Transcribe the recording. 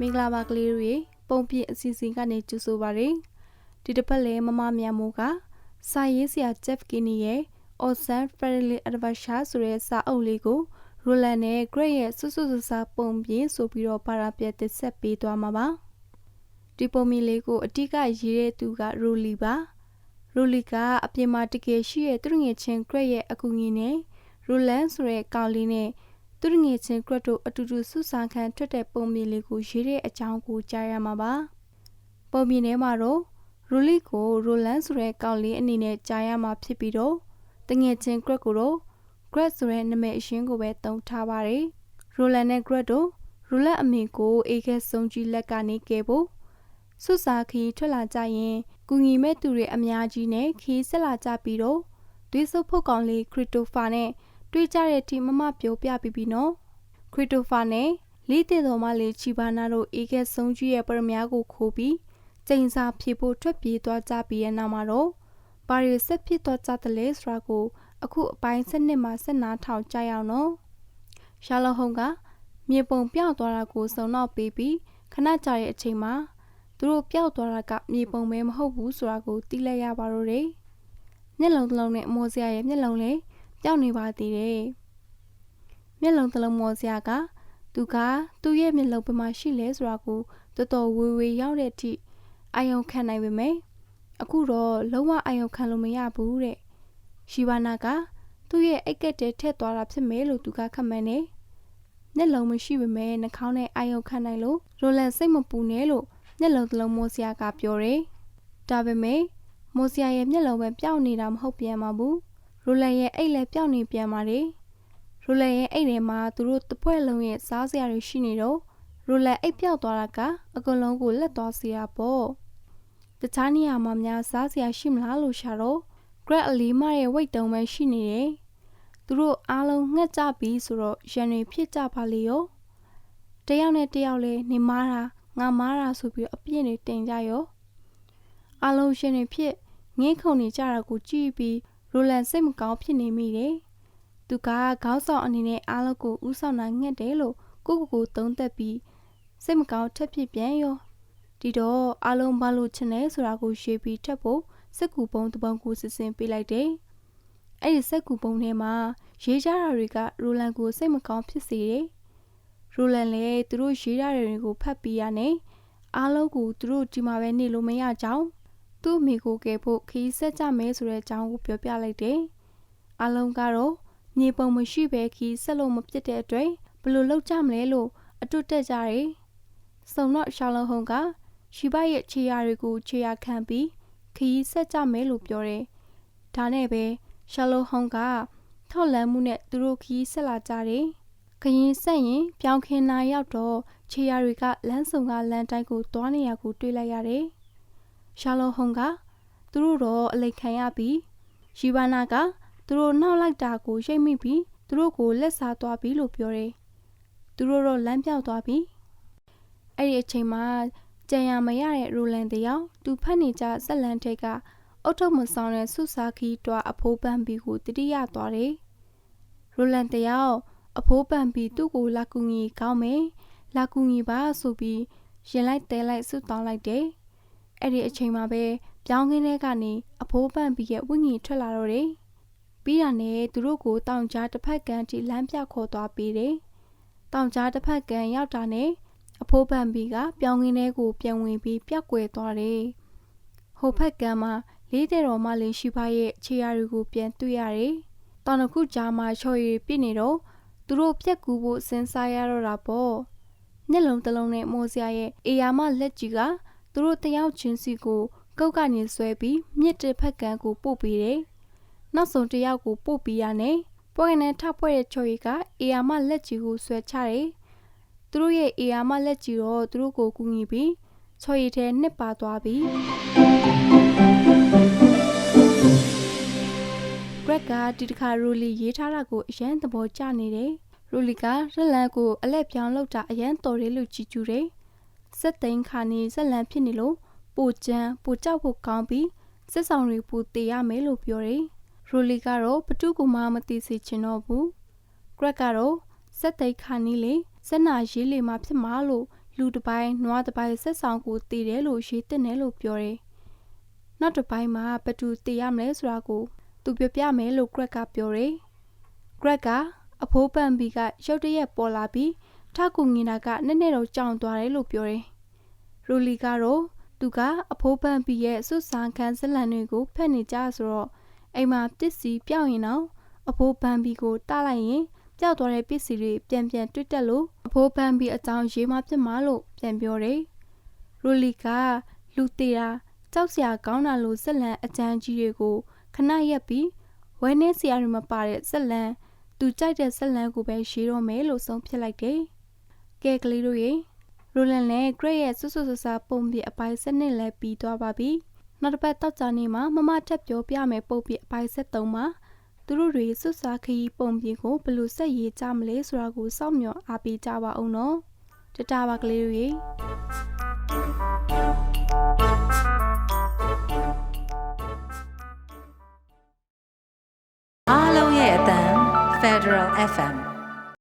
မင်္ဂလာပါကလေးတို့ရေပုံပြည့်အစီအစဉ်ကနေကြိုဆိုပါရစေဒီတစ်ပတ်လည်းမမမြန်မိုးကစာရေးဆရာ Jeff Kinney ရဲ့ Awesome Friendly Adventure ဆိုတဲ့စာအုပ်လေးကို Roland နဲ့ Greg ရဲ့စွစွဆဆပုံပြည့်ဆိုပြီးတော့ပါရာပြတ်တစ်ဆက်ပေးသွားမှာပါဒီပုံမီလေးကိုအတိကရေးတဲ့သူက Rolly ပါ Rolly ကအပြင်မှာတကယ်ရှိတဲ့သူငယ်ချင်း Greg ရဲ့အကူအညီနဲ့ Roland ဆိုတဲ့ကောင်လေးနဲ့ သူငယ်ချင်း Greg တို့အတူတူဆုစာခံထွက်တဲ့ပုံမီလေးကိုရေးတဲ့အကြောင်းကိုကြားရမှာပါပုံမီထဲမှာတော့ Rolly ကို Roland ဆိုတဲ့ကောင်လေးအနေနဲ့ကြားရမှာဖြစ်ပြီးတော့တငယ်ချင်း Greg ကိုတော့ Greg ဆိုတဲ့နာမည်အရှင်းကိုပဲသုံးထားပါတယ် Roland နဲ့ Greg တို့ Roland အမေကိုအေးခဲဆုံးကြီးလက်ကနေကဲဖို့စွစာခီထွက်လာကြရင်ကူညီမဲ့သူတွေအများကြီးနဲ့ခီးဆက်လာကြပြီးတော့တွေးဆုပ်ဖို့ကောင်လေးခရစ်တိုဖာနဲ့ တွေ့ကြတဲ့အထိမမပြောပြပြီးပြီနော်ခရစ်တိုဖာနဲ့လေးတင်တော်မလေးချီဘာနာတို့အေးခဲဆုံးကြီးရဲ့ပရမများကိုခိုးပြီးကျိန်စာဖြေဖို့ထွက်ပြေးသွားကြပြီးတဲ့နောက်မှာတော့ပါရီဆက်ဖြစ်သွားကြတယ်လေဆိုတာကိုအခုအပိုင်းစနစ်မှာဆက်နာထောင်ကြရအောင်နော်ရှာလောဟုံကမြေပုံပြောက်သွားတာကိုစုံတော့ပေးပြီးခဏကြာတဲ့အချိန်မှာသူတို့ပျောက်သွားတာကမြေပုံပဲမဟုတ်ဘူးဆိုတာကိုသိလိုက်ရပါတော့တယ်။မျက်လုံးတစ်လုံးနဲ့မော်စရာရဲ့မျက်လုံးလည်း ပျောက်နေပါသေးတယ်။မျက်လုံးတစ်လုံးမော်စရာကသူကသူ့ရဲ့မျက်လုံးဘယ်မှာရှိလဲဆိုတာကိုတော်တော်ဝေဝေရောက်တဲ့အထိအာယုံခံနိုင်ပေမဲ့အခုတော့လုံးဝအာယုံခံလို့မရဘူးတဲ့။ရှီဘာနာကသူ့ရဲ့အိတ်ကက်တဲထက်သွားတာဖြစ်မယ်လို့သူကခန့်မှန်းနေ။မျက်လုံးမရှိပေမဲ့နှာခေါင်းနဲ့အာယုံခံနိုင်လို့ရိုလန်စိတ်မပူနဲ့လို့မျက်လုံးတစ်လုံးမိုးစရာကပြောတယ်။ဒါပေမဲ့မိုးစရာရဲ့မျက်လုံးပဲပျောက်နေတာမဟုတ်ပြန်ပါဘူး။ ရိုလန်ရဲ့အိတ်လည်းပျောက်နေပြန်ပါတယ်။ရိုလန်ရဲ့အိတ်ထဲမှာသူတို့တစ်ဖွဲ့လုံးရဲ့စားစရာတွေရှိနေတော့ရိုလန်အိတ်ပျောက်သွားတာကအကုန်လုံးကိုလက်သွားစီရပေါ့။တခြားနေရာမှာများစားစရာရှိမလားလို့ရှာတော့ Greg အလီမရဲ့ weight တုံးပဲရှိနေတယ်။သူတို့အားလုံးငှက်ကြပြီဆိုတော့ရန်တွေဖြစ်ကြပါလေရော။တယောက်နဲ့တယောက်လဲနေမားတာငါမားတာဆိုပြီးအပြည့်နေတင်ကြရောအလုံးရှင်တွေဖြစ်ငင်းခုန်နေကြတာကိုကြည့်ပြီး ရိုလန်စိတ်မကောင်းဖြစ်နေမိတယ်သူကခေါင်းဆောင်အနေနဲ့အားလုံးကိုဥဆောင်နိုင်ငှက်တယ်လို့ကိုကိုကိုသုံးသက်ပြီးစိတ်မကောင်းထက်ဖြစ်ပြန်ရောဒီတော့အားလုံးဘာလို့ချင်လဲဆိုတာကိုရှေ့ပြီးထက်ဖို့စက်ကူပုံတပုံကိုစစ်စင်ပေးလိုက်တယ်အဲ့ဒီစက်ကူပုံထဲမှာရေးကြတာတွေကရိုလန်ကိုစိတ်မကောင်းဖြစ်စေတယ်ရိုလန်လည်းသူတို့ရေးရတဲ့တွေကိုဖတ်ပြီးရနဲ့အားလုံးကိုသူတို့ဒီမှာပဲနေလို့မရကြောင်း သူ့မိကိုကယ်ဖို့ခီးဆက်ကြမယ်ဆိုတဲ့အကြောင်းကိုပြောပြလိုက်တယ်။အားလုံးကတော့မြေပုံမရှိပဲခီးဆက်လို့မပြစ်တဲ့အတွက်ဘလို့လောက်ကြမလဲလို့အတွတ်တက်ကြတယ်။စုံတော့ရှာလုံဟုံကရှိဘရဲ့ခြေရာတွေကိုခြေရာခံပြီးခီးဆက်ကြမယ်လို့ပြောတယ်။ဒါနဲ့ပဲရှာလုံဟုံကထောက်လန်းမှုနဲ့သူတို့ခီးဆက်လာကြတယ်။ခရင်ဆက်ရင်ပြောင်းခင်းနာရောက်တော့ခြေရာတွေကလမ်းစုံကလမ်းတိုင်းကိုသွားနေရကိုတွေ့လိုက်ရတယ်။ ရှာလောဟုံကသူတို့တော့အလိတ်ခံရပြီးရီဘာနာကသူတို့နှောက်လိုက်တာကိုရိတ်မိပြီးသူတို့ကိုလက်စားသွားပြီလို့ပြောတယ်။သူတို့တော့လမ်းပြောက်သွားပြီ။အဲ့ဒီအချိန်မှာကြံရမရတဲ့ရိုလန်တယောက်သူဖတ်နေကြဆက်လန်ထိတ်ကအုတ်ထုပ်မဆောင်တဲ့ဆုစာခီးတွားအဖိုးပန်းပြီးကိုတတိယသွားတယ်။ရိုလန်တယောက်အဖိုးပန်ပြီးသူ့ကိုလာကူညီကောင်းမယ်လာကူညီပါဆိုပြီးရင်လိုက်တဲလိုက်ဆွတောင်းလိုက်တယ် အဲ့ဒီအချိန်မှာပဲပြောင်းခင်းထဲကနေအဖိုးပန်ပြီးရဲ့ဝိညာဉ်ထွက်လာတော့တယ်ပြီးတာနဲ့သူတို့ကိုတောင်ကြားတစ်ဖက်ကန်ထိလမ်းပြခေါ်သွားပေးတယ်တောင်ကြားတစ်ဖက်ကန်ရောက်တာနဲ့အဖိုးပန်ပြီးကပြောင်းခင်းထဲကိုပြန်ဝင်ပြီးပြက်ကွယ်သွားတယ်ဟိုဖက်ကန်မှာလေးတဲ့တော်မလေးရှိပါရဲ့ခြေရာတွေကိုပြန်တွေ့ရတယ်တောင်တစ်ခုကြားမှာချော်ရည်ပြစ်နေတော့သူတို့ပြက်ကူဖို့စဉ်းစားရတော့တာပေါ့မျက်လုံးတစ်လုံးနဲ့မော်စရာရဲ့အေယာမလက်ကြီးက သူတို့တယောက်ချင်းစီကိုကောက်ကနေဆွဲပြီးမြစ်တစ်ဖက်ကန်းကိုပို့ပေးတယ်နောက်ဆုံးတယောက်ကိုပို့ပြီးရနဲ့ပွဲကနေထဖွဲ့တဲ့ချော်ရီကအေယာမလက်ကြီးကိုဆွဲချတယ်သူတို့ရဲ့အေယာမလက်ကြီးတော့သူတို့ကိုကူညီပြီးချော်ရီထဲနှစ်ပါသွားပြီဂရက်ကဒီတခါရူလီရေးထားတာကိုအရန်သဘောကျနေတယ်။ရူလီကရက်လန်ကိုအလက်ပြောင်းလောက်တာအရန်တော်တယ်လို့ကြည်ကျူတယ်။ စက်သိန်းခါနေဇက်လန်ဖြစ်နေလို့ပိုချမ်းပိုကြောက်ဖို့ကောင်းပြီးစစ်ဆောင်တွေပူတေရမယ်လို့ပြောတယ်။ရူလီကတော့ဘတူးကူမှမသိစေချင်တော့ဘူး။ဂရက်ကတော့စက်သိန်းခါနေလေစက်နာရေးလေမှဖြစ်မှာလို့လူတစ်ပိုင်းနွားတစ်ပိုင်းဆက်ဆောင်ကိုတည်တယ်လို့ရေးတင်တယ်လို့ပြောတယ်။နောက်တစ်ပိုင်းမှာဘသူတည်ရမလဲဆိုတာကိုသူပြောပြမယ်လို့ Greg ကပြောတယ်။ Greg ကအဖိုးပန်ဘီကရုတ်တရက်ပေါ်လာပြီး ထောက်ကူငင်တာကနည်းနည်းတော့ကြောင်သွားတယ်လို့ပြောတယ်။ရိုလီကတော့သူကအဖိုးပန်ဘီရဲ့စွတ်စားခံဇလန်တွေကိုဖက်နေကြဆိုတော့အိမ်မှာပစ္စည်းပြောင်းရင်တော့အဖိုးပန်ဘီကိုတားလိုက်ရင်ပျောက်သွားတဲ့ပစ္စည်းတွေပြန်ပြန်တွေ့တက်လို့အဖိုးပန်ဘီအကြောင်းရေးမှဖြစ်မှာလို့ပြန်ပြောတယ်။ရိုလီကလူသေးတာကြောက်စရာကောင်းတာလို့ဇလန်အကြမ်းကြီးတွေကိုခဏရက်ပြီးဝဲနေစရာတွေမပါတဲ့ဇလန်သူကြိုက်တဲ့ဇလန်ကိုပဲရေးတော့မယ်လို့ဆုံးဖြတ်လိုက်တယ်။ ကဲကလေးတို့ရေရိုလန်နဲ့ဂရက်ရဲ့ဆွဆွဆဆပုံပြအပိုင်းစနစ်လည်းပြီးသွားပါပြီ။နောက်တစ်ပတ်တောက်ကြနေမှာမမထက်ပြောပြမယ်ပုံပြအပိုင်း73မှာသူတို့တွေဆွဆာခရီးပုံပြကိုဘယ်လိုဆက်ရေးကြမလဲဆိုတာကိုစောင့်မျှော်အားပေးကြပါအောင်နော်။တတားပါကလေးတို့ရေအားလုံးရဲ့အတန် Federal FM